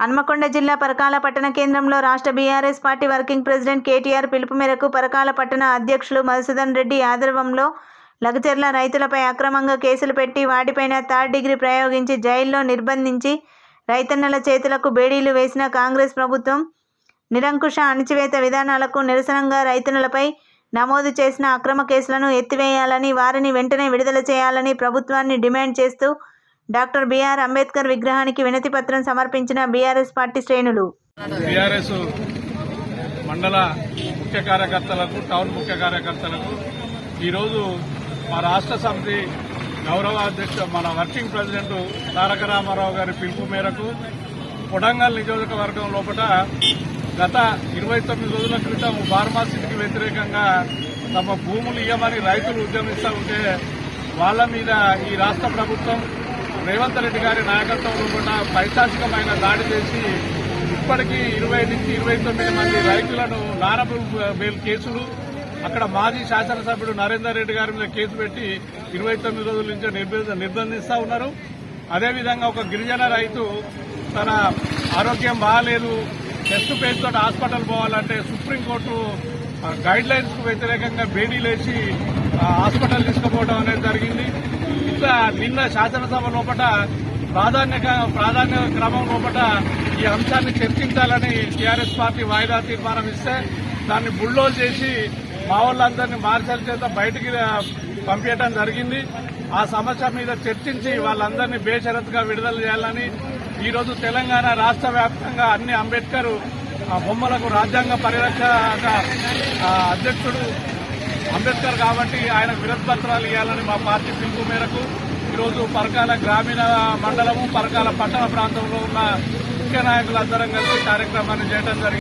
హన్మకొండ జిల్లా పరకాల పట్టణ కేంద్రంలో రాష్ట్ర BRS party working president KTR పిలుపు మేరకు పరకాల పట్టణ అధ్యక్షులు మధుసూదన్ రెడ్డి ఆధ్వర్యంలో లగచర్ల రైతులపై అక్రమంగా కేసులు పెట్టి వాటిపైన థర్డ్ డిగ్రీ ప్రయోగించి జైల్లో నిర్బంధించి రైతన్నల చేతులకు బేడీలు వేసిన కాంగ్రెస్ ప్రభుత్వం నిరంకుశ అణచివేత విధానాలకు నిరసనంగా రైతన్నలపై నమోదు చేసిన అక్రమ కేసులను ఎత్తివేయాలని వారిని వెంటనే విడుదల చేయాలని ప్రభుత్వాన్ని డిమాండ్ చేస్తూ డాక్టర్ బిఆర్ అంబేద్కర్ విగ్రహానికి వినతి పత్రం సమర్పించిన బీఆర్ఎస్ పార్టీ శ్రేణులు. బీఆర్ఎస్ మండల ముఖ్య కార్యకర్తలకు టౌన్ ముఖ్య కార్యకర్తలకు ఈరోజు మా రాష్ట్ర సమితి గౌరవ అధ్యక్ష మన వర్కింగ్ ప్రెసిడెంట్ తారక రామారావు గారి పిలుపు మేరకు కొడంగల్ నియోజకవర్గం లోపల గత ఇరవై తొమ్మిది రోజుల క్రితం ఫార్మాసిటీకి వ్యతిరేకంగా తమ భూములు ఇవ్వమని రైతులు ఉద్యమిస్తూ ఉంటే వాళ్ళ మీద ఈ రాష్ట్ర ప్రభుత్వం రేవంత్ రెడ్డి గారి నాయకత్వంలో కూడా పైశాచికమైన దాడి చేసి ఇప్పటికీ ఇరవై నుంచి ఇరవై తొమ్మిది మంది రైతులను నారబుల్ బెయిల్ కేసులు అక్కడ మాజీ శాసనసభ్యుడు నరేందర్ రెడ్డి గారి మీద కేసు పెట్టి ఇరవై తొమ్మిది రోజుల నుంచి నిర్బంధ నిర్బంధిస్తా ఉన్నారు. అదేవిధంగా ఒక గిరిజన రైతు తన ఆరోగ్యం బాగాలేదు టెస్ట్ పేరుతో హాస్పిటల్ పోవాలంటే సుప్రీంకోర్టు గైడ్ లైన్స్కు వ్యతిరేకంగా బేడీలేసి హాస్పిటల్ తీసుకుపోవడం అనేది జరిగింది. నిన్న శాసనసభ లోపల ప్రాధాన్యత ప్రాధాన్యత క్రమం లోపల ఈ అంశాన్ని చర్చించాలని టీఆర్ఎస్ పార్టీ వాయిదా తీర్మానం ఇస్తే దాన్ని బుల్డోల్ చేసి మా వాళ్ళందరినీ మార్షల్ చేత బయటికి పంపించడం జరిగింది. ఆ సమస్య మీద చర్చించి వాళ్ళందరినీ బేషరత్గా విడుదల చేయాలని ఈరోజు తెలంగాణ రాష్ట్ర వ్యాప్తంగా అన్ని అంబేద్కర్ ఆ బొమ్మలకు రాజ్యాంగ పరిరక్షక అధ్యక్షుడు అంబేద్కర్ కాబట్టి ఆయన విరత్పత్రాలు ఇవ్వాలని మా పార్టీ పిలుపు మేరకు ఈరోజు పరకాల గ్రామీణ మండలము పరకాల పట్టణ ప్రాంతంలో ఉన్న ముఖ్య నాయకులందరం కలిసి కార్యక్రమాన్ని చేయడం జరిగింది.